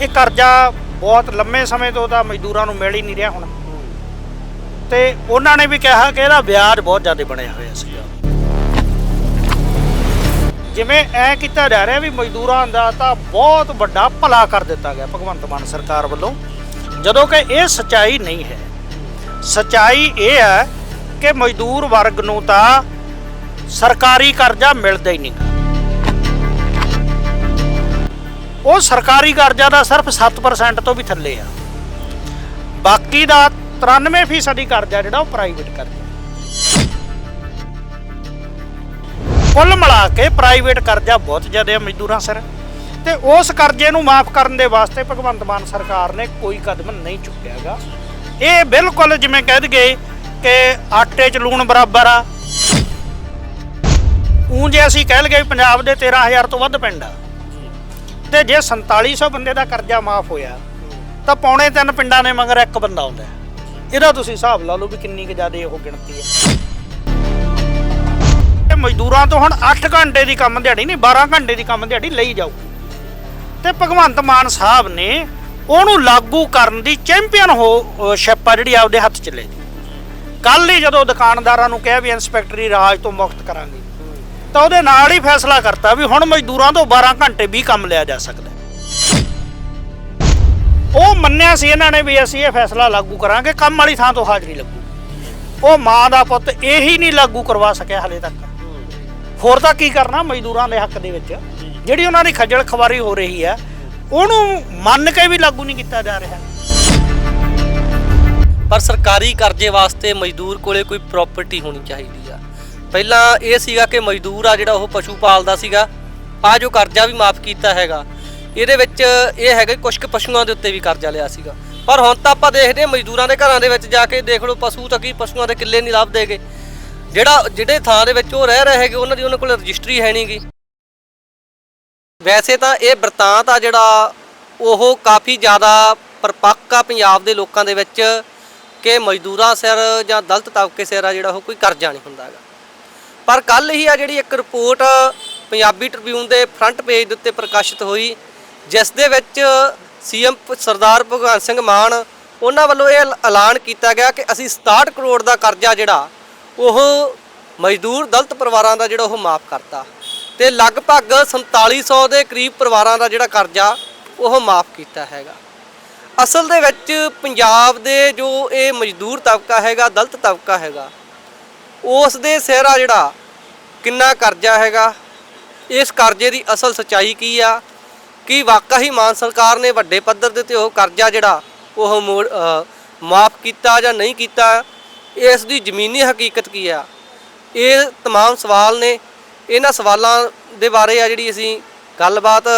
ਇਹ ਕਰਜ਼ਾ ਬਹੁਤ ਲੰਮੇ ਸਮੇਂ ਤੋਂ ਤਾਂ ਮਜ਼ਦੂਰਾਂ ਨੂੰ ਮਿਲ ਹੀ ਨਹੀਂ ਰਿਹਾ ਹੁਣ। ਤੇ ਉਹਨਾਂ ਨੇ ਵੀ ਕਿਹਾ ਕਿ ਇਹਦਾ ਵਿਆਜ ਬਹੁਤ ਜ਼ਿਆਦਾ ਬਣਿਆ ਹੋਇਆ ਸੀਗਾ ਜਿਵੇਂ ਐ ਕੀਤਾ ਜਾ ਰਿਹਾ ਵੀ ਮਜ਼ਦੂਰਾਂ ਦਾ ਤਾਂ ਬਹੁਤ ਵੱਡਾ ਭਲਾ ਕਰ ਦਿੱਤਾ ਗਿਆ ਭਗਵੰਤ ਮਾਨ ਸਰਕਾਰ ਵੱਲੋਂ, ਜਦੋਂ ਕਿ ਇਹ ਸਚਾਈ ਨਹੀਂ ਹੈ। ਸਚਾਈ ਇਹ ਹੈ ਕਿ ਮਜ਼ਦੂਰ ਵਰਗ ਨੂੰ ਤਾਂ ਸਰਕਾਰੀ ਕਰਜ਼ਾ ਮਿਲਦਾ ਹੀ ਨਹੀਂ। ਉਹ ਸਰਕਾਰੀ ਕਰਜ਼ਾ ਦਾ ਸਿਰਫ 7% ਤੋਂ ਵੀ ਥੱਲੇ ਆ। ਬਾਕੀ ਦਾ 93% ਹੀ ਕਰਜ਼ਾ ਜਿਹੜਾ ਉਹ ਪ੍ਰਾਈਵੇਟ ਕਰਜ਼ਾ। ਕੁੱਲ ਮਿਲਾ ਕੇ ਪ੍ਰਾਈਵੇਟ ਕਰਜ਼ਾ ਬਹੁਤ ਜ਼ਿਆਦਾ ਮਜ਼ਦੂਰਾਂ ਸਿਰ। ਤੇ ਉਸ ਕਰਜ਼ੇ ਨੂੰ ਮਾਫ ਕਰਨ ਦੇ ਵਾਸਤੇ ਭਗਵੰਤ ਮਾਨ ਸਰਕਾਰ ਨੇ ਕੋਈ ਕਦਮ ਨਹੀਂ ਚੁੱਕਿਆਗਾ। ਇਹ ਬਿਲਕੁਲ ਜਿਵੇਂ ਕਹਿ ਦਈਏ ਕਿ ਆਟੇ 'ਚ ਲੂਣ ਬਰਾਬਰ ਆ। ਊਂ ਜੇ ਅਸੀਂ ਕਹਿ ਲਈਏ ਵੀ ਪੰਜਾਬ ਦੇ 13000 ਤੋਂ ਵੱਧ ਪਿੰਡ ਆ। ਤੇ ਜੇ 4700 ਬੰਦੇ ਦਾ ਕਰਜ਼ਾ ਮਾਫ ਹੋਇਆ, ਤਾਂ ਪੌਣੇ ਤਿੰਨ ਪਿੰਡਾਂ ਨੇ ਮਗਰ ਇੱਕ ਬੰਦਾ ਆਉਂਦਾ ਇਹਦਾ ਤੁਸੀਂ ਹਿਸਾਬ ਲਾ ਲਓ ਵੀ ਕਿੰਨੀ ਕੁ ਜ਼ਿਆਦਾ ਉਹ ਗਿਣਤੀ ਹੈ। ਇਹ ਮਜ਼ਦੂਰਾਂ ਤੋਂ ਹੁਣ 8 ਘੰਟੇ ਦੀ ਕੰਮ ਦਿਹਾੜੀ ਨਹੀਂ 12 ਘੰਟੇ ਦੀ ਕੰਮ ਦਿਹਾੜੀ ਲਈ ਜਾਊ ਤੇ ਭਗਵੰਤ ਮਾਨ ਸਾਹਿਬ ਨੇ ਉਹਨੂੰ ਲਾਗੂ ਕਰਨ ਦੀ ਚੈਂਪੀਅਨ ਹੋ ਸ਼ਿਪ ਆ ਜਿਹੜੀ ਆਪਦੇ ਹੱਥ ਚ ਲੈ ਲਈ। ਕੱਲ ਹੀ ਜਦੋਂ ਦੁਕਾਨਦਾਰਾਂ ਨੂੰ ਕਿਹਾ ਵੀ ਇਨਸਪੈਕਟਰੀ ਰਾਜ ਤੋਂ ਮੁਕਤ ਕਰਾਂਗੇ। ਤਾਂ ਉਹਦੇ ਨਾਲ ਹੀ ਫੈਸਲਾ ਕਰਤਾ ਵੀ ਹੁਣ ਮਜ਼ਦੂਰਾਂ ਤੋਂ 12 ਘੰਟੇ ਵੀ ਕੰਮ ਲਿਆ ਜਾ ਸਕਦਾ ਉਹ ਮੰਨਿਆ ਸੀ ਇਹਨਾਂ ਨੇ ਵੀ ਅਸੀਂ ਇਹ ਫੈਸਲਾ ਲਾਗੂ ਕਰਾਂਗੇ, ਕੰਮ ਵਾਲੀ ਥਾਂ ਤੋਂ ਹਾਜ਼ਰੀ ਲੱਗੂ। ਉਹ ਮਾਂ ਦਾ ਪੁੱਤ ਇਹੀ ਨਹੀਂ ਲਾਗੂ ਕਰਵਾ ਸਕਿਆ ਹਲੇ ਤੱਕ। ਹੋਰ ਤਾਂ ਕੀ ਕਰਨਾ ਮਜ਼ਦੂਰਾਂ ਦੇ ਹੱਕ ਦੇ ਵਿੱਚ? ਜਿਹੜੀ ਉਹਨਾਂ ਦੀ ਖੱਜਲ ਖਵਾਰੀ ਹੋ ਰਹੀ ਹੈ, ਉਹਨੂੰ ਮੰਨ ਕੇ ਵੀ ਲਾਗੂ ਨਹੀਂ ਕੀਤਾ ਜਾ ਰਿਹਾ। ਪਰ ਸਰਕਾਰੀ ਕਰਜ਼ੇ ਵਾਸਤੇ ਮਜ਼ਦੂਰ ਕੋਲੇ ਕੋਈ ਪ੍ਰਾਪਰਟੀ ਹੋਣੀ ਚਾਹੀਦੀ ਆ। ਪਹਿਲਾਂ ਇਹ ਸੀਗਾ ਕਿ ਮਜ਼ਦੂਰ ਆ ਜਿਹੜਾ ਉਹ ਪਸ਼ੂ ਪਾਲਦਾ ਸੀਗਾ ਆ ਜੋ ਕਰਜ਼ਾ ਵੀ ਮਾਫ ਕੀਤਾ ਹੈਗਾ, ਇਹਦੇ ਵਿੱਚ ਇਹ ਹੈਗਾ ਕਿ ਕੁਝ ਕੁ ਪਸ਼ੂਆਂ ਦੇ ਉੱਤੇ ਵੀ ਕਰਜ਼ਾ ਲਿਆ ਸੀਗਾ। ਪਰ ਹੁਣ ਤਾਂ ਆਪਾਂ ਦੇਖਦੇ ਹਾਂ ਮਜ਼ਦੂਰਾਂ ਦੇ ਘਰਾਂ ਦੇ ਵਿੱਚ ਜਾ ਕੇ ਦੇਖ ਲਓ ਪਸ਼ੂ ਤਾਂ ਕੀ ਪਸ਼ੂਆਂ ਦੇ ਕਿੱਲੇ ਨਹੀਂ ਲੱਭਦੇਗੇ ਜਿਹੜਾ ਜਿਹੜੇ ਥਾਂ ਦੇ ਵਿੱਚ ਉਹ ਰਹਿ ਰਹੇ ਹੈਗੇ, ਉਹਨਾਂ ਦੀ ਉਹਨਾਂ ਕੋਲ ਰਜਿਸਟਰੀ ਹੈ ਨਹੀਂਗੀ ਵੈਸੇ ਤਾਂ ਇਹ ਬਰਤਾਂਤ ਆ ਜਿਹੜਾ ਉਹ ਕਾਫੀ ਜ਼ਿਆਦਾ ਪਰਪੱਕ ਆ ਪੰਜਾਬ ਦੇ ਲੋਕਾਂ ਦੇ ਵਿੱਚ, ਕਿ ਮਜ਼ਦੂਰਾਂ ਸਿਰ ਜਾਂ ਦਲਤ ਤਬਕੇ ਸਿਰ ਆ ਜਿਹੜਾ ਉਹ ਕੋਈ ਕਰਜ਼ਾ ਨਹੀਂ ਹੁੰਦਾ ਹੈਗਾ। ਪਰ ਕੱਲ ਹੀ ਆ ਜਿਹੜੀ ਇੱਕ ਰਿਪੋਰਟ ਪੰਜਾਬੀ ਟ੍ਰਿਬਿਊਨ ਦੇ ਫਰੰਟ ਪੇਜ ਦੇ ਉੱਤੇ ਪ੍ਰਕਾਸ਼ਿਤ ਹੋਈ, ਜਿਸ ਦੇ ਵਿੱਚ ਸੀਐਮ ਸਰਦਾਰ ਭਗਵੰਤ ਸਿੰਘ ਮਾਨ, ਉਹਨਾਂ ਵੱਲੋਂ ਇਹ ਐਲਾਨ ਕੀਤਾ ਗਿਆ ਕਿ ਅਸੀਂ 67 ਕਰੋੜ ਦਾ ਕਰਜ਼ਾ ਜਿਹੜਾ, ਉਹ ਮਜ਼ਦੂਰ ਦਲਤ ਪਰਿਵਾਰਾਂ ਦਾ ਜਿਹੜਾ ਉਹ ਮਾਫ ਕਰਤਾ ਤੇ ਲਗਭਗ 4700 ਦੇ ਕਰੀਬ ਪਰਿਵਾਰਾਂ ਦਾ ਜਿਹੜਾ ਕਰਜ਼ਾ, ਉਹ ਮਾਫ ਕੀਤਾ ਹੈਗਾ। ਅਸਲ ਦੇ ਵਿੱਚ ਪੰਜਾਬ ਦੇ ਜੋ ਇਹ ਮਜ਼ਦੂਰ ਤਬਕਾ ਹੈਗਾ, ਦਲਤ ਤਬਕਾ ਹੈਗਾ ਉਸ ਦੇ ਸਿਰ ਆ ਜਿਹੜਾ ਕਿੰਨਾ ਕਰਜ਼ਾ ਹੈਗਾ, ਇਸ ਕਰਜ਼ੇ ਦੀ ਅਸਲ ਸਚਾਈ ਕੀ ਆ? ਕਿ ਵਾਕਾ ਹੀ ਮਾਨ ਸਰਕਾਰ ਨੇ ਵੱਡੇ ਪੱਧਰ ਦੇ ਤੇ ਉਹ ਕਰਜ਼ਾ ਜਿਹੜਾ ਉਹ ਮਾਫ ਕੀਤਾ ਜਾਂ ਨਹੀਂ ਕੀਤਾ? ਇਸ ਦੀ ਜ਼ਮੀਨੀ ਹਕੀਕਤ ਕੀ ਆ? ਇਹ ਤਮਾਮ ਸਵਾਲ ਨੇ। ਇਹਨਾਂ ਸਵਾਲਾਂ ਦੇ ਬਾਰੇ ਆ ਜਿਹੜੀ ਅਸੀਂ ਗੱਲਬਾਤ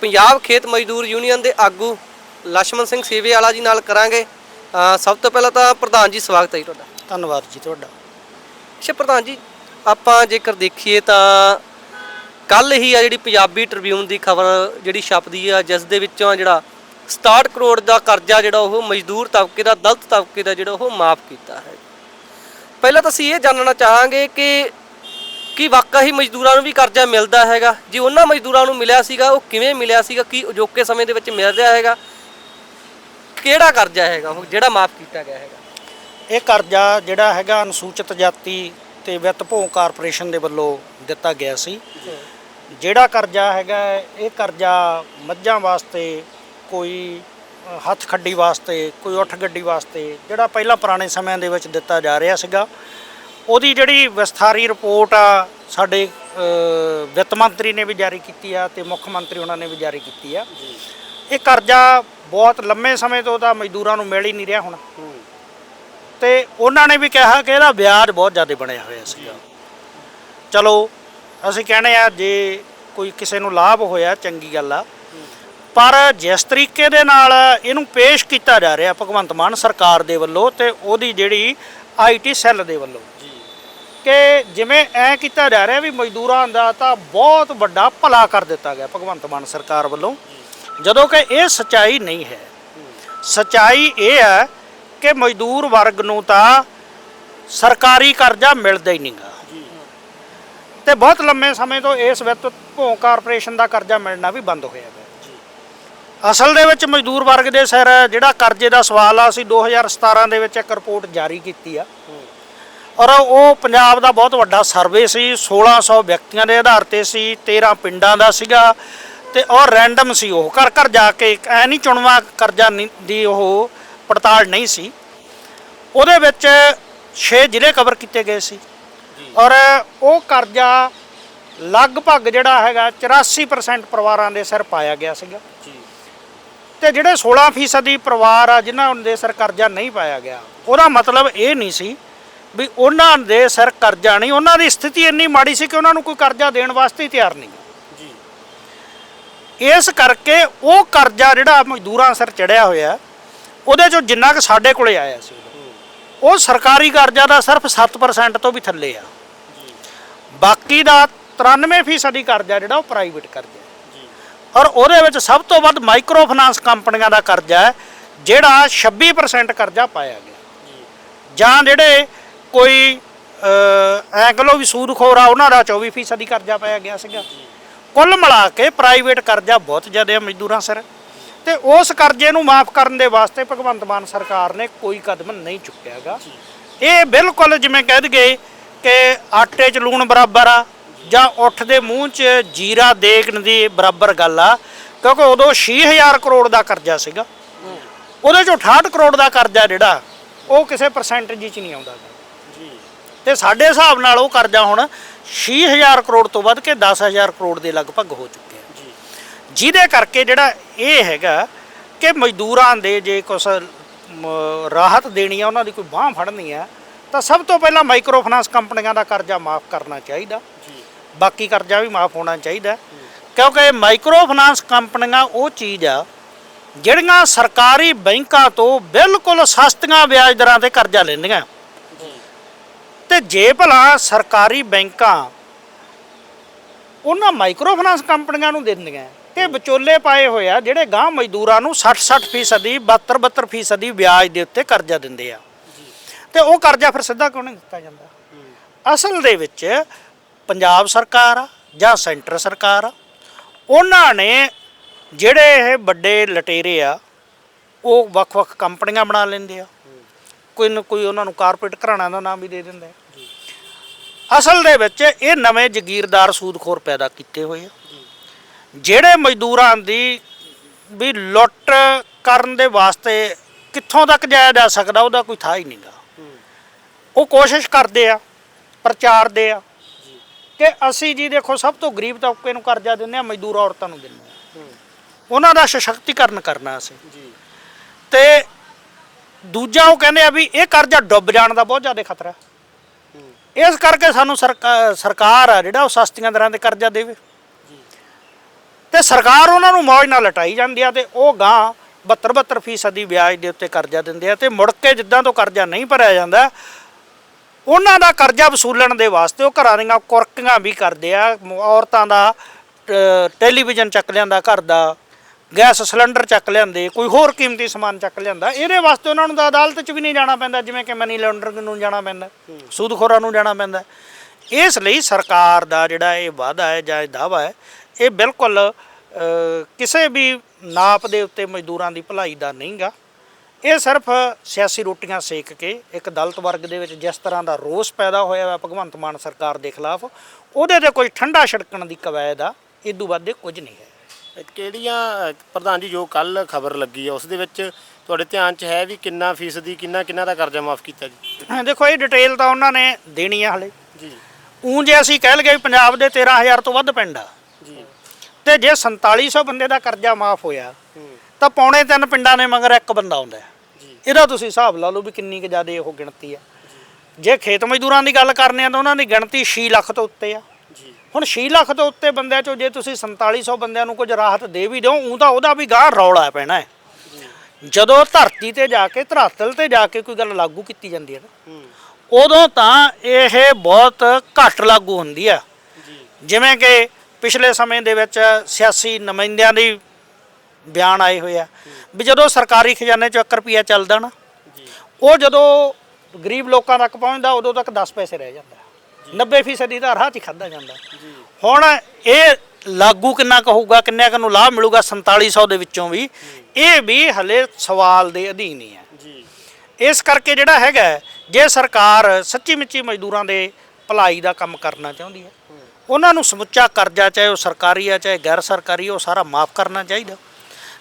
ਪੰਜਾਬ ਖੇਤ ਮਜ਼ਦੂਰ ਯੂਨੀਅਨ ਦੇ ਆਗੂ ਲక్ష్మణ ਸਿੰਘ ਸੇਵੇ ਵਾਲਾ ਜੀ ਨਾਲ ਕਰਾਂਗੇ। ਸਭ ਤੋਂ ਪਹਿਲਾਂ ਤਾਂ ਪ੍ਰਧਾਨ ਜੀ, ਸਵਾਗਤ ਹੈ ਜੀ ਤੁਹਾਡਾ। ਧੰਨਵਾਦ ਜੀ ਤੁਹਾਡਾ। ਅੱਛਾ ਪ੍ਰਧਾਨ ਜੀ, ਆਪਾਂ ਜੇਕਰ ਦੇਖੀਏ ਤਾਂ ਕੱਲ ਹੀ ਆ ਜਿਹੜੀ ਪੰਜਾਬੀ ਟ੍ਰਿਬਿਊਨ ਦੀ ਖਬਰ ਜਿਹੜੀ ਛਪਦੀ ਆ, ਜਿਸ ਦੇ ਵਿੱਚੋਂ ਜਿਹੜਾ 67 ਕਰੋੜ ਦਾ ਕਰਜ਼ਾ ਜਿਹੜਾ ਉਹ ਮਜ਼ਦੂਰ ਤਬਕੇ ਦਾ, ਦਲਤ ਤਬਕੇ ਦਾ ਜਿਹੜਾ ਉਹ ਮਾਫ ਕੀਤਾ ਹੈ। ਪਹਿਲਾਂ ਤਾਂ ਅਸੀਂ ਇਹ ਜਾਣਨਾ ਚਾਹਾਂਗੇ ਕਿ ਕੀ ਵਾਕਈ ਮਜ਼ਦੂਰਾਂ ਨੂੰ ਵੀ ਕਰਜ਼ਾ ਮਿਲਦਾ ਹੈਗਾ? ਜੇ ਉਹਨਾਂ ਮਜ਼ਦੂਰਾਂ ਨੂੰ ਮਿਲਿਆ ਸੀਗਾ, ਉਹ ਕਿਵੇਂ ਮਿਲਿਆ ਸੀਗਾ? ਕੀ ਅਜੋਕੇ ਸਮੇਂ ਦੇ ਵਿੱਚ ਮਿਲ ਰਿਹਾ ਹੈਗਾ? ਕਿਹੜਾ ਕਰਜ਼ਾ ਹੈਗਾ ਉਹ ਜਿਹੜਾ ਮਾਫ ਕੀਤਾ ਗਿਆ ਹੈਗਾ? ਇਹ ਕਰਜ਼ਾ ਜਿਹੜਾ ਹੈਗਾ ਅਨੁਸੂਚਿਤ ਜਾਤੀ ਤੇ ਵਿੱਤ ਭੋਗ ਕਾਰਪੋਰੇਸ਼ਨ ਦੇ ਵੱਲੋਂ ਦਿੱਤਾ ਗਿਆ ਸੀ। ਜਿਹੜਾ ਕਰਜ਼ਾ ਹੈਗਾ, ਇਹ ਕਰਜ਼ਾ ਮੱਝਾਂ ਵਾਸਤੇ, ਕੋਈ ਹੱਥ ਖੱਡੀ ਵਾਸਤੇ, ਕੋਈ ਉੱਠ ਗੱਡੀ ਵਾਸਤੇ, ਜਿਹੜਾ ਪਹਿਲਾਂ ਪੁਰਾਣੇ ਸਮਿਆਂ ਦੇ ਵਿੱਚ ਦਿੱਤਾ ਜਾ ਰਿਹਾ ਸੀਗਾ, ਉਹਦੀ ਜਿਹੜੀ ਵਿਸਥਾਰੀ ਰਿਪੋਰਟ ਆ, ਸਾਡੇ ਵਿੱਤ ਮੰਤਰੀ ਨੇ ਵੀ ਜਾਰੀ ਕੀਤੀ ਆ ਤੇ ਮੁੱਖ ਮੰਤਰੀ ਉਹਨਾਂ ਨੇ ਵੀ ਜਾਰੀ ਕੀਤੀ ਆ। ਇਹ ਕਰਜ਼ਾ ਬਹੁਤ ਲੰਮੇ ਸਮੇਂ ਤੋਂ ਤਾਂ ਮਜ਼ਦੂਰਾਂ ਨੂੰ ਮਿਲ ਹੀ ਨਹੀਂ ਰਿਹਾ ਹੁਣ। ਤੇ ਉਹਨਾਂ ਨੇ ਵੀ ਕਿਹਾ ਕਿ ਇਹਦਾ ਵਿਆਜ ਬਹੁਤ ਜ਼ਿਆਦਾ ਬਣਿਆ ਹੋਇਆ ਸੀਗਾ। ਚਲੋ ਅਸੀਂ ਕਹਿੰਦੇ ਆ ਜੇ ਕੋਈ ਕਿਸੇ ਨੂੰ ਲਾਭ ਹੋਇਆ ਚੰਗੀ ਗੱਲ ਆ। ਪਰ ਜਿਸ ਤਰੀਕੇ ਦੇ ਨਾਲ ਇਹਨੂੰ ਪੇਸ਼ ਕੀਤਾ ਜਾ ਰਿਹਾ ਭਗਵੰਤ ਮਾਨ ਸਰਕਾਰ ਦੇ ਵੱਲੋਂ ਤੇ ਉਹਦੀ ਜਿਹੜੀ ਆਈਟੀ ਸੈੱਲ ਦੇ ਵੱਲੋਂ ਕਿ ਜਿਵੇਂ ਐ ਕੀਤਾ ਜਾ ਰਿਹਾ ਵੀ ਮਜ਼ਦੂਰਾਂ ਦਾ ਤਾਂ ਬਹੁਤ ਵੱਡਾ ਭਲਾ ਕਰ ਦਿੱਤਾ ਗਿਆ ਭਗਵੰਤ ਮਾਨ ਸਰਕਾਰ ਵੱਲੋਂ। ਜਦੋਂ ਕਿ ਇਹ ਸਚਾਈ ਨਹੀਂ ਹੈ। ਸਚਾਈ ਇਹ ਹੈ ਕਿ ਮਜ਼ਦੂਰ ਵਰਗ ਨੂੰ ਤਾਂ ਸਰਕਾਰੀ ਕਰਜ਼ਾ ਮਿਲਦਾ ਹੀ ਨਹੀਂਗਾ ਤੇ ਬਹੁਤ ਲੰਮੇ ਸਮੇਂ ਤੋਂ ਇਸ ਵਿੱਤ ਭੋਗ ਕਾਰਪੋਰੇਸ਼ਨ ਦਾ ਕਰਜ਼ਾ ਮਿਲਣਾ ਵੀ ਬੰਦ ਹੋਇਆ ਹੈ ਅਸਲ ਦੇ ਵਿੱਚ ਮਜ਼ਦੂਰ ਵਰਗ ਦੇ ਸਿਰ ਜਿਹੜਾ ਕਰਜ਼ੇ ਦਾ ਸਵਾਲ ਆ ਅਸੀਂ 2017 ਦੇ ਵਿੱਚ ਇੱਕ ਰਿਪੋਰਟ ਜਾਰੀ ਕੀਤੀ ਆ। ਔਰ ਉਹ ਪੰਜਾਬ ਦਾ ਬਹੁਤ ਵੱਡਾ ਸਰਵੇ ਸੀ 1600 ਵਿਅਕਤੀਆਂ ਦੇ ਆਧਾਰ ਤੇ ਸੀ 13 ਪਿੰਡਾਂ ਦਾ ਸੀਗਾ ਤੇ ਔਰ ਰੈਂਡਮ ਸੀ ਉਹ। ਘਰ ਘਰ ਜਾ ਕੇ ਐ ਨਹੀਂ ਚੁਣਵਾ ਕਰਜ਼ਾ ਦੀ ਉਹ ਪੜਤਾਲ ਨਹੀਂ ਸੀ। ਉਹਦੇ ਵਿੱਚ 6 ਜ਼ਿਲ੍ਹੇ ਕਵਰ ਕੀਤੇ ਗਏ ਸੀ। ਔਰ ਉਹ ਕਰਜ਼ਾ ਲਗਭਗ ਜਿਹੜਾ ਹੈਗਾ 84% ਪਰਿਵਾਰਾਂ ਦੇ ਸਿਰ ਪਾਇਆ ਗਿਆ ਸੀਗਾ। ਜੀ। ਤੇ ਜਿਹੜੇ 16% ਦੀ ਪਰਿਵਾਰ ਆ ਜਿਨ੍ਹਾਂ ਦੇ ਸਿਰ ਕਰਜ਼ਾ ਨਹੀਂ ਪਾਇਆ ਗਿਆ ਉਹਦਾ ਮਤਲਬ ਇਹ ਨਹੀਂ ਸੀ ਵੀ ਉਹਨਾਂ ਦੇ ਸਿਰ ਕਰਜ਼ਾ ਨਹੀਂ। ਉਹਨਾਂ ਦੀ ਸਥਿਤੀ ਇੰਨੀ ਮਾੜੀ ਸੀ ਕਿ ਉਹਨਾਂ ਨੂੰ ਕੋਈ ਕਰਜ਼ਾ ਦੇਣ ਵਾਸਤੇ ਤਿਆਰ ਨਹੀਂ। ਜੀ। ਇਸ ਕਰਕੇ ਉਹ ਕਰਜ਼ਾ ਜਿਹੜਾ ਮਜ਼ਦੂਰਾਂ ਸਿਰ ਚੜਿਆ ਹੋਇਆ ਉਹਦੇ ਚੋਂ ਜਿੰਨਾ ਕੁ ਸਾਡੇ ਕੋਲੇ ਆਇਆ ਸੀ ਉਹ। ਸਰਕਾਰੀ ਕਰਜ਼ਾ ਦਾ ਸਿਰਫ 7% ਤੋਂ ਵੀ ਥੱਲੇ ਆ। ਬਾਕੀ ਦਾ 93% ਦੀ ਕਰਜ਼ਾ ਜਿਹੜਾ ਉਹ ਪ੍ਰਾਈਵੇਟ ਕਰਜ਼ਾ ਔਰ ਉਹਦੇ ਵਿੱਚ ਸਭ ਤੋਂ ਵੱਧ ਮਾਈਕਰੋ ਫਾਈਨਾਂਸ ਕੰਪਨੀਆਂ ਦਾ ਕਰਜ਼ਾ ਹੈ ਜਿਹੜਾ 26% ਕਰਜ਼ਾ ਪਾਇਆ ਗਿਆ। ਜੀ। ਜਿਹੜੇ ਕੋਈ ਐ ਕਹ ਲਓ ਵੀ ਸੂਦਖੋਰ ਆ ਉਹਨਾਂ ਦਾ 24% ਦੀ ਕਰਜ਼ਾ ਪਾਇਆ ਗਿਆ ਸੀਗਾ। ਕੁੱਲ ਮਿਲਾ ਕੇ ਪ੍ਰਾਈਵੇਟ ਕਰਜ਼ਾ ਬਹੁਤ ਜ਼ਿਆਦਾ ਮਜ਼ਦੂਰਾਂ ਸਿਰ। ਤੇ ਉਸ ਕਰਜ਼ੇ ਨੂੰ ਮਾਫ ਕਰਨ ਦੇ ਵਾਸਤੇ ਭਗਵੰਤ ਮਾਨ ਸਰਕਾਰ ਨੇ ਕੋਈ ਕਦਮ ਨਹੀਂ ਚੁੱਕਿਆਗਾ ਇਹ ਬਿਲਕੁਲ ਜਿਵੇਂ ਕਹਿ ਦਈਏ ਕਿ ਆਟੇ 'ਚ ਲੂਣ ਬਰਾਬਰ ਆ ਜਾਂ ਉੱਠ ਦੇ ਮੂੰਹ 'ਚ ਜੀਰਾ ਦੇਖਣ ਦੀ ਬਰਾਬਰ ਗੱਲ ਆ ਕਿਉਂਕਿ ਉਦੋਂ 6000 ਕਰੋੜ ਦਾ ਕਰਜ਼ਾ ਸੀਗਾ। ਉਹਦੇ 'ਚੋਂ 68 ਕਰੋੜ ਦਾ ਕਰਜ਼ਾ ਜਿਹੜਾ ਉਹ ਕਿਸੇ ਪਰਸੈਂਟੇਜ 'ਚ ਨਹੀਂ ਆਉਂਦਾ। ਜੀ। ਤੇ ਸਾਡੇ ਹਿਸਾਬ ਨਾਲ ਉਹ ਕਰਜ਼ਾ ਹੁਣ 6000 ਕਰੋੜ ਤੋਂ ਵੱਧ ਕੇ 10000 ਕਰੋੜ ਦੇ ਲਗਭਗ ਹੋ ਚੁੱਕਿਆ। ਜੀ ਜਿਹਦੇ ਕਰਕੇ ਜਿਹੜਾ ਇਹ ਹੈਗਾ ਕਿ ਮਜ਼ਦੂਰਾਂ ਦੇ ਜੇ ਕੁਛ ਰਾਹਤ ਦੇਣੀ ਆ ਉਹਨਾਂ ਦੀ ਕੋਈ ਬਾਹ ਫੜਨੀ ਆ ਤਾਂ ਸਭ ਤੋਂ ਪਹਿਲਾਂ ਮਾਈਕਰੋ ਫਾਈਨਾਂਸ ਕੰਪਨੀਆਂ ਦਾ ਕਰਜ਼ਾ ਮਾਫ ਕਰਨਾ ਚਾਹੀਦਾ। ਜੀ। ਬਾਕੀ ਕਰਜ਼ਾ ਵੀ ਮਾਫ ਹੋਣਾ ਚਾਹੀਦਾ। ਕਿਉਂਕਿ ਮਾਈਕਰੋ ਫਾਈਨਾਂਸ ਕੰਪਨੀਆਂ ਉਹ ਚੀਜ਼ ਆ ਜਿਹੜੀਆਂ ਸਰਕਾਰੀ ਬੈਂਕਾਂ ਤੋਂ ਬਿਲਕੁਲ ਸਸਤੀਆਂ ਵਿਆਜ ਦਰਾਂ ਤੇ ਕਰਜ਼ਾ ਲੈਂਦੀਆਂ। ਜੀ। ਤੇ ਜੇ ਭਲਾ ਸਰਕਾਰੀ ਬੈਂਕਾਂ ਉਹਨਾਂ ਮਾਈਕਰੋ ਫਾਈਨਾਂਸ ਕੰਪਨੀਆਂ ਨੂੰ ਦਿੰਦੀਆਂ ਤੇ ਵਿਚੋਲੇ ਪਾਏ ਹੋਏ ਆ ਜਿਹੜੇ ਗਾਂ ਮਜ਼ਦੂਰਾਂ ਨੂੰ 60-60 ਫੀਸਦੀ 72-72 ਫੀਸਦੀ ਵਿਆਜ ਦੇ ਉੱਤੇ ਕਰਜ਼ਾ ਦਿੰਦੇ ਆ। ਤੇ ਉਹ ਕਰਜ਼ਾ ਫਿਰ ਸਿੱਧਾ ਕਿਉਂ ਨਹੀਂ ਦਿੱਤਾ ਜਾਂਦਾ? ਅਸਲ ਦੇ ਵਿੱਚ ਪੰਜਾਬ ਸਰਕਾਰ ਆ ਜਾਂ ਸੈਂਟਰ ਸਰਕਾਰ ਆ ਉਹਨਾਂ ਨੇ ਜਿਹੜੇ ਇਹ ਵੱਡੇ ਲਟੇਰੇ ਆ ਉਹ ਵੱਖ-ਵੱਖ ਕੰਪਨੀਆਂ ਬਣਾ ਲੈਂਦੇ ਆ। ਕੋਈ ਨਾ ਕੋਈ ਉਹਨਾਂ ਨੂੰ ਕਾਰਪੋਰੇਟ ਘਰਾਣਿਆਂ ਦਾ ਨਾਮ ਵੀ ਦੇ ਦਿੰਦੇ ਅਸਲ ਦੇ ਵਿੱਚ ਇਹ ਨਵੇਂ ਜ਼ਗੀਰਦਾਰ ਸੂਦਖੋਰ ਪੈਦਾ ਕੀਤੇ ਹੋਏ ਆ। ਜਿਹੜੇ ਮਜ਼ਦੂਰਾਂ ਦੀ ਵੀ ਲੁੱਟ ਕਰਨ ਦੇ ਵਾਸਤੇ ਕਿੱਥੋਂ ਤੱਕ ਜਾਇਆ ਜਾ ਸਕਦਾ ਉਹਦਾ ਕੋਈ ਥਾਂ ਹੀ ਨਹੀਂਗਾ। ਉਹ ਕੋਸ਼ਿਸ਼ ਕਰਦੇ ਆ ਪ੍ਰਚਾਰਦੇ ਆ ਕਿ ਅਸੀਂ ਜੀ ਦੇਖੋ ਸਭ ਤੋਂ ਗਰੀਬ ਤਬਕੇ ਨੂੰ ਕਰਜ਼ਾ ਦਿੰਦੇ ਆ ਮਜ਼ਦੂਰ ਔਰਤਾਂ ਨੂੰ ਦਿੰਦੇ ਆ। ਉਹਨਾਂ ਦਾ ਸਸ਼ਕਤੀਕਰਨ ਕਰਨਾ ਅਸੀਂ। ਤੇ ਦੂਜਾ ਉਹ ਕਹਿੰਦੇ ਆ ਵੀ ਇਹ ਕਰਜ਼ਾ ਡੁੱਬ ਜਾਣ ਦਾ ਬਹੁਤ ਜ਼ਿਆਦਾ ਖਤਰਾ। ਇਸ ਕਰਕੇ ਸਾਨੂੰ ਸਰਕਾ- ਸਰਕਾਰ ਆ ਜਿਹੜਾ ਉਹ ਸਸਤੀਆਂ ਦਰਾਂ ਤੇ ਕਰਜ਼ਾ ਦੇਵੇ। ਤੇ ਸਰਕਾਰ ਉਹਨਾਂ ਨੂੰ ਮੌਜ ਨਾਲ ਲਟਾਈ ਜਾਂਦੀ ਆ ਤੇ ਉਹ ਗਾਂ 72 72 ਫੀਸਦੀ ਵਿਆਜ ਦੇ ਉੱਤੇ ਕਰਜ਼ਾ ਦਿੰਦੇ ਆ ਤੇ ਮੁੜ ਕੇ ਜਿੱਦਾਂ ਤੋਂ ਕਰਜ਼ਾ ਨਹੀਂ ਭਰਿਆ ਜਾਂਦਾ ਉਹਨਾਂ ਦਾ ਕਰਜ਼ਾ ਵਸੂਲਣ ਦੇ ਵਾਸਤੇ ਉਹ ਘਰਾਂ ਦੀਆਂ ਕੁਰਕੀਆਂ ਵੀ ਕਰਦੇ ਆ ਔਰਤਾਂ ਦਾ ਟੈਲੀਵਿਜ਼ਨ ਚੱਕ ਲਿਆਂਦਾ ਘਰ ਦਾ ਗੈਸ ਸਿਲੰਡਰ ਚੱਕ ਲਿਆਂਦੇ ਕੋਈ ਹੋਰ ਕੀਮਤੀ ਸਮਾਨ ਚੱਕ ਲਿਆਂਦਾ ਇਹਦੇ ਵਾਸਤੇ ਉਹਨਾਂ ਨੂੰ ਤਾਂ ਅਦਾਲਤ 'ਚ ਵੀ ਨਹੀਂ ਜਾਣਾ ਪੈਂਦਾ ਜਿਵੇਂ ਕਿ ਮਨੀ ਲਾਂਡਰਿੰਗ ਨੂੰ ਜਾਣਾ ਪੈਂਦਾ ਸੂਦਖੋਰਾਂ ਨੂੰ ਜਾਣਾ ਪੈਂਦਾ। ਇਸ ਲਈ ਸਰਕਾਰ ਦਾ ਜਿਹੜਾ ਇਹ ਵਾਅਦਾ ਹੈ ਜਾਂ ਇਹ ਦਾਵਾ ਹੈ ਇਹ ਬਿਲਕੁਲ ਕਿਸੇ ਵੀ ਨਾਪ ਦੇ ਉੱਤੇ ਮਜ਼ਦੂਰਾਂ ਦੀ ਭਲਾਈ ਦਾ ਨਹੀਂਗਾ। ਇਹ ਸਿਰਫ ਸਿਆਸੀ ਰੋਟੀਆਂ ਸੇਕ ਕੇ ਇੱਕ ਦਲਿਤ ਵਰਗ ਦੇ ਵਿੱਚ ਜਿਸ ਤਰ੍ਹਾਂ ਦਾ ਰੋਸ ਪੈਦਾ ਹੋਇਆ ਹੈ ਭਗਵੰਤ ਮਾਨ ਸਰਕਾਰ ਦੇ ਖਿਲਾਫ ਉਹਦੇ ਤੇ ਕੋਈ ਠੰਡਾ ਛਿੜਕਣ ਦੀ ਕਵਾਇਦ ਆ ਇਦੋਂ ਵੱਧ ਕੁਝ ਨਹੀਂ ਹੈ। ਕਿਹੜੀਆਂ ਪ੍ਰਧਾਨ ਜੀ ਜੋ ਕੱਲ ਖਬਰ ਲੱਗੀ ਹੈ ਉਸ ਦੇ ਵਿੱਚ ਤੁਹਾਡੇ ਧਿਆਨ 'ਚ ਹੈ ਵੀ ਕਿੰਨਾ ਫੀਸਦੀ ਕਿੰਨਾ ਕਿੰਨਾ ਦਾ ਕਰਜ਼ਾ ਮਾਫ ਕੀਤਾ ਜੀ? ਦੇਖੋ ਇਹ ਡਿਟੇਲ ਤਾਂ ਉਹਨਾਂ ਨੇ ਦੇਣੀ ਆ ਹਲੇ। ਜੀ। ਜੇ ਅਸੀਂ ਕਹਿ ਵੀ ਪੰਜਾਬ ਦੇ 13000 ਤੋਂ ਵੱਧ ਪਿੰਡ ਆ ਜੀ। ਤੇ ਜੇ 4700 ਬੰਦੇ ਦਾ ਕਰਜ਼ਾ ਮਾਫ ਹੋਇਆ ਤਾਂ ਪੌਣੇ ਤਿੰਨ ਪਿੰਡਾਂ ਨੇ ਮਗਰ ਇੱਕ ਬੰਦਾ ਆਉਂਦਾ ਇਹਦਾ ਤੁਸੀਂ ਹਿਸਾਬ ਲਾ ਲਓ ਵੀ ਕਿੰਨੀ ਕੁ ਜ਼ਿਆਦਾ ਉਹ ਗਿਣਤੀ ਆ ਜੇ ਖੇਤ ਮਜ਼ਦੂਰਾਂ ਦੀ ਗੱਲ ਕਰਨੇ ਆ ਤਾਂ ਉਹਨਾਂ ਦੀ ਗਿਣਤੀ 6 ਲੱਖ ਤੋਂ ਉੱਤੇ ਆ। ਹੁਣ 6 ਲੱਖ ਤੋਂ ਉੱਤੇ ਬੰਦਿਆਂ ਚੋਂ ਜੇ ਤੁਸੀਂ 4700 ਬੰਦਿਆਂ ਨੂੰ ਕੁਝ ਰਾਹਤ ਦੇ ਵੀ ਦਿਓ ਉਹ ਤਾਂ ਉਹਦਾ ਵੀ ਗਾਹ ਰੌਲਾ ਪੈਣਾ ਹੈ। ਜਦੋਂ ਧਰਤੀ ਤੇ ਜਾ ਕੇ ਧਰਾਤਲ ਤੇ ਜਾ ਕੇ ਕੋਈ ਗੱਲ ਲਾਗੂ ਕੀਤੀ ਜਾਂਦੀ ਹੈ ਨਾ ਉਦੋਂ ਤਾਂ ਇਹ ਬਹੁਤ ਘੱਟ ਲਾਗੂ ਹੁੰਦੀ ਆ ਜਿਵੇਂ ਕਿ ਪਿਛਲੇ ਸਮੇਂ ਦੇ ਵਿੱਚ ਸਿਆਸੀ ਨੁਮਾਇੰਦਿਆਂ ਦੀ ਬਿਆਨ ਆਏ ਹੋਏ ਆ ਵੀ ਜਦੋਂ ਸਰਕਾਰੀ ਖਜ਼ਾਨੇ 'ਚ 1 ਰੁਪਿਆ ਚੱਲਦਾ ਨਾ ਉਹ ਜਦੋਂ ਗਰੀਬ ਲੋਕਾਂ ਤੱਕ ਪਹੁੰਚਦਾ ਉਦੋਂ ਤੱਕ 10 ਪੈਸੇ ਰਹਿ ਜਾਂਦਾ 90% ਦੀ ਤਾਂ ਰਾਹ 'ਚ ਖਾਦਾ ਜਾਂਦਾ। ਹੁਣ ਇਹ ਲਾਗੂ ਕਿੰਨਾ ਕੁ ਹੋਊਗਾ ਕਿੰਨਿਆਂ ਕੁ ਨੂੰ ਲਾਭ ਮਿਲੂਗਾ 4700 ਦੇ ਵਿੱਚੋਂ ਵੀ ਇਹ ਵੀ ਹਲੇ ਸਵਾਲ ਦੇ ਅਧੀਨ ਹੀ ਹੈ। ਜੀ। ਇਸ ਕਰਕੇ ਜਿਹੜਾ ਹੈਗਾ ਜੇ ਸਰਕਾਰ ਸੱਚੀ ਮੁੱਚੀ ਮਜ਼ਦੂਰਾਂ ਦੇ ਭਲਾਈ ਦਾ ਕੰਮ ਕਰਨਾ ਚਾਹੁੰਦੀ ਹੈ ਉਹਨਾਂ ਨੂੰ ਸਮੁੱਚਾ ਕਰਜ਼ਾ ਚਾਹੇ ਉਹ ਸਰਕਾਰੀ ਆ ਚਾਹੇ ਗੈਰ ਸਰਕਾਰੀ ਉਹ ਸਾਰਾ ਮਾਫ ਕਰਨਾ ਚਾਹੀਦਾ।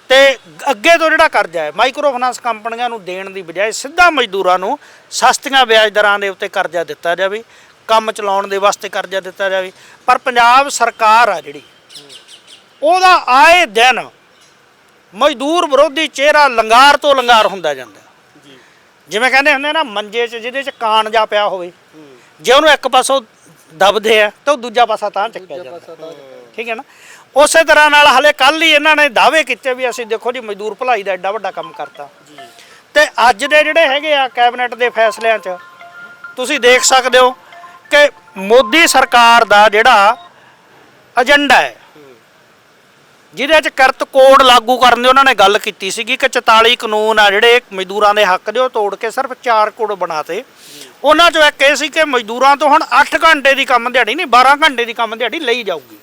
ਤੇ ਅੱਗੇ ਤੋਂ ਜਿਹੜਾ ਕਰਜ਼ਾ ਹੈ ਮਾਈਕਰੋ ਫਾਈਨਾਂਸ ਕੰਪਨੀਆਂ ਨੂੰ ਦੇਣ ਦੀ ਬਜਾਏ ਸਿੱਧਾ ਮਜ਼ਦੂਰਾਂ ਨੂੰ ਸਸਤੀਆਂ ਵਿਆਜ ਦਰਾਂ ਦੇ ਉੱਤੇ ਕਰਜ਼ਾ ਦਿੱਤਾ ਜਾਵੇ ਕੰਮ ਚਲਾਉਣ ਦੇ ਵਾਸਤੇ ਕਰਜ਼ਾ ਦਿੱਤਾ ਜਾਵੇ। ਪਰ ਪੰਜਾਬ ਸਰਕਾਰ ਆ ਜਿਹੜੀ ਉਹਦਾ ਆਏ ਦਿਨ ਮਜ਼ਦੂਰ ਵਿਰੋਧੀ ਚਿਹਰਾ ਲੰਗਾਰ ਤੋਂ ਲੰਗਾਰ ਹੁੰਦਾ ਜਾਂਦਾ। ਜਿਵੇਂ ਕਹਿੰਦੇ ਹੁੰਦੇ ਨਾ ਮੰਜੇ 'ਚ ਜਿਹਦੇ 'ਚ ਕਾਣ ਜਾ ਪਿਆ ਹੋਵੇ ਜੇ ਉਹਨੂੰ ਇੱਕ ਪਾਸੋਂ ਦਬਦੇ ਆ ਤਾਂ ਉਹ ਦੂਜਾ ਪਾਸਾ ਤਾਂ ਚੱਕਿਆ ਜਾਂਦਾ। ਠੀਕ ਹੈ ਨਾ? ਉਸੇ ਤਰ੍ਹਾਂ ਨਾਲ ਹਲੇ ਕੱਲ ਹੀ ਇਹਨਾਂ ਨੇ ਦਾਅਵੇ ਕੀਤੇ ਵੀ ਅਸੀਂ ਦੇਖੋ ਜੀ ਮਜ਼ਦੂਰ ਭਲਾਈ ਦਾ ਐਡਾ ਵੱਡਾ ਕੰਮ ਕਰਤਾ। ਜੀ। ਤੇ ਅੱਜ ਦੇ ਜਿਹੜੇ ਹੈਗੇ ਆ ਕੈਬਨਿਟ ਦੇ ਫੈਸਲਿਆਂ 'ਚ ਤੁਸੀਂ ਦੇਖ ਸਕਦੇ ਹੋ ਕਿ ਮੋਦੀ ਸਰਕਾਰ ਦਾ ਜਿਹੜਾ ਏਜੰਡਾ ਹੈ ਜਿਹਦੇ 'ਚ ਕਰਤ ਕੋਡ ਲਾਗੂ ਕਰਨ ਦੀ ਉਹਨਾਂ ਨੇ ਗੱਲ ਕੀਤੀ ਸੀਗੀ ਕਿ 44 ਕਾਨੂੰਨ ਆ ਜਿਹੜੇ ਮਜ਼ਦੂਰਾਂ ਦੇ ਹੱਕ ਦੇ ਉਹ ਤੋੜ ਕੇ ਸਿਰਫ 4 ਕੋਡ ਬਣਾਤੇ। ਉਹਨਾਂ 'ਚੋਂ ਇੱਕ ਇਹ ਸੀ ਕਿ ਮਜ਼ਦੂਰਾਂ ਤੋਂ ਹੁਣ 8 ਘੰਟੇ ਦੀ ਕੰਮ ਦਿਹਾੜੀ ਨਹੀਂ 12 ਘੰਟੇ ਦੀ ਕੰਮ ਦਿਹਾੜੀ ਲਈ ਜਾਊਗੀ।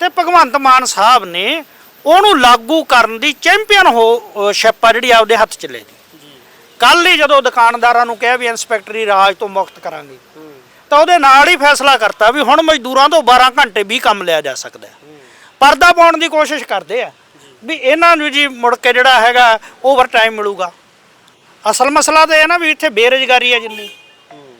ਤੇ ਭਗਵੰਤ ਮਾਨ ਸਾਹਿਬ ਨੇ ਉਹਨੂੰ ਲਾਗੂ ਕਰਨ ਦੀ ਚੈਂਪੀਅਨ ਹੋ ਸ਼ਿਪ ਆ ਜਿਹੜੀ ਆਪਦੇ ਹੱਥ ਚ ਲੈ ਲਈ। ਕੱਲ ਹੀ ਜਦੋਂ ਦੁਕਾਨਦਾਰਾਂ ਨੂੰ ਕਿਹਾ ਵੀ ਇਨਸਪੈਕਟਰੀ ਰਾਜ ਤੋਂ ਮੁਕਤ ਕਰਾਂਗੇ ਤਾਂ ਉਹਦੇ ਨਾਲ ਹੀ ਫੈਸਲਾ ਕਰਤਾ ਵੀ ਹੁਣ ਮਜ਼ਦੂਰਾਂ ਤੋਂ 12 ਘੰਟੇ ਵੀ ਕੰਮ ਲਿਆ ਜਾ ਸਕਦਾ। ਪਰਦਾ ਪਾਉਣ ਦੀ ਕੋਸ਼ਿਸ਼ ਕਰਦੇ ਆ ਵੀ ਇਹਨਾਂ ਨੂੰ ਜੀ ਮੁੜ ਕੇ ਜਿਹੜਾ ਹੈਗਾ ਓਵਰ ਟਾਈਮ ਮਿਲੂਗਾ। ਅਸਲ ਮਸਲਾ ਤਾਂ ਇਹ ਨਾ ਵੀ ਇੱਥੇ ਬੇਰੁਜ਼ਗਾਰੀ ਹੈ ਜਿੰਨੀ।